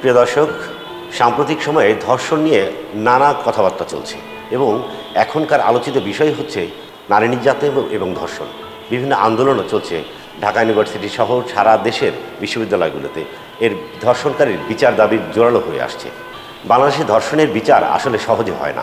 প্রিয় দর্শক, সাম্প্রতিক সময়ে ধর্ষণ নিয়ে নানা কথাবার্তা চলছে এবং এখনকার আলোচিত বিষয় হচ্ছে নারী নির্যাতন এবং- ধর্ষণ। বিভিন্ন আন্দোলনও চলছে ঢাকা ইউনিভার্সিটি সহ সারা দেশের বিশ্ববিদ্যালয়গুলোতে। এর ধর্ষণকারীর বিচার দাবির জোরালো হয়ে আসছে। বাংলাদেশে ধর্ষণের বিচার আসলে সহজে হয় না।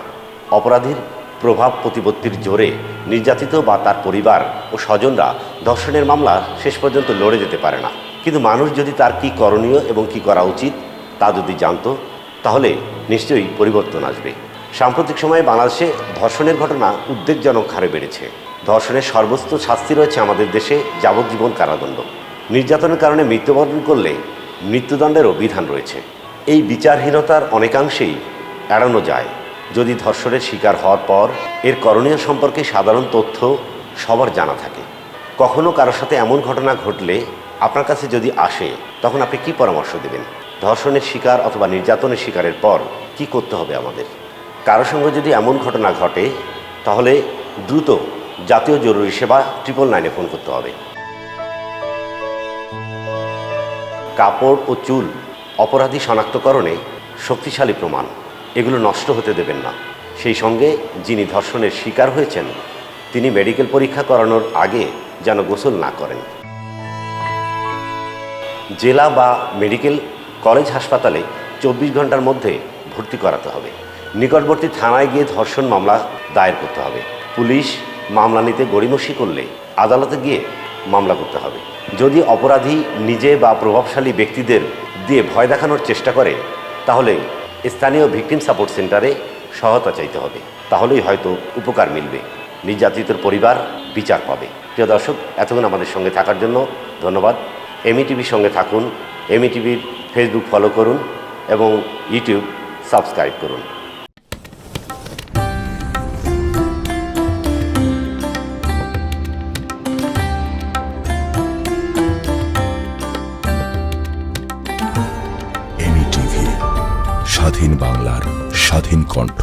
অপরাধীর প্রভাব প্রতিপত্তির জোরে নির্যাতিত বা তার পরিবার ও স্বজনরা ধর্ষণের মামলা শেষ পর্যন্ত লড়ে যেতে পারে না। কিন্তু মানুষ যদি তার কি করণীয় এবং কি করা উচিত তা যদি জানতো, তাহলে নিশ্চয়ই পরিবর্তন আসবে। সাম্প্রতিক সময়ে বাংলাদেশে ধর্ষণের ঘটনা উদ্বেগজনক হারে বেড়েছে। ধর্ষণের সর্বোচ্চ শাস্তি রয়েছে আমাদের দেশে যাবজ্জীবন কারাদণ্ড। নির্যাতনের কারণে মৃত্যুবরণ করলে মৃত্যুদণ্ডেরও বিধান রয়েছে। এই বিচারহীনতার অনেকাংশেই এড়ানো যায়। যদি ধর্ষণের শিকার হওয়ার পর এর করণীয় সম্পর্কে সাধারণ তথ্য সবার জানা থাকে। কখনো কারোর সাথে এমন ঘটনা ঘটলে আপনার কাছে যদি আসে, তখন আপনি কি পরামর্শ দেবেন? ধর্ষণের শিকার অথবা নির্যাতনের শিকারের পর কি করতে হবে আমাদের? কারোর সঙ্গে যদি এমন ঘটনা ঘটে, তাহলে দ্রুত জাতীয় জরুরি সেবা ট্রিপল নাইনে ফোন করতে হবে। কাপড় ও চুল অপরাধী শনাক্তকরণে শক্তিশালী প্রমাণ। এগুলো নষ্ট হতে দেবেন না। সেই সঙ্গে যিনি ধর্ষণের শিকার হয়েছেন, তিনি মেডিকেল পরীক্ষা করানোর আগে যেন গোসল না করেন। জেলা বা মেডিকেল কলেজ হাসপাতালে চব্বিশ ঘণ্টার মধ্যে ভর্তি করাতে হবে। নিকটবর্তী থানায় গিয়ে ধর্ষণ মামলা দায়ের করতে হবে। পুলিশ মামলা নিতে গড়িমসি করলে আদালতে গিয়ে মামলা করতে হবে। যদি অপরাধী নিজে বা প্রভাবশালী ব্যক্তিদের দিয়ে ভয় দেখানোর চেষ্টা করে, তাহলে স্থানীয় ভিকটিম সাপোর্ট সেন্টারে সহায়তা চাইতে হবে। তাহলেই হয়তো উপকার মিলবে। নির্যাতিতের পরিবার বিচার পাবে। প্রিয় দর্শক, এতক্ষণ আমাদের সঙ্গে থাকার জন্য ধন্যবাদ। এমই টিভির সঙ্গে থাকুন। এমই টিভির ফেসবুক ফলো করুন এবং ইউটিউব সাবস্ক্রাইব করুন। স্বাধীন বাংলার স্বাধীন কণ্ঠ।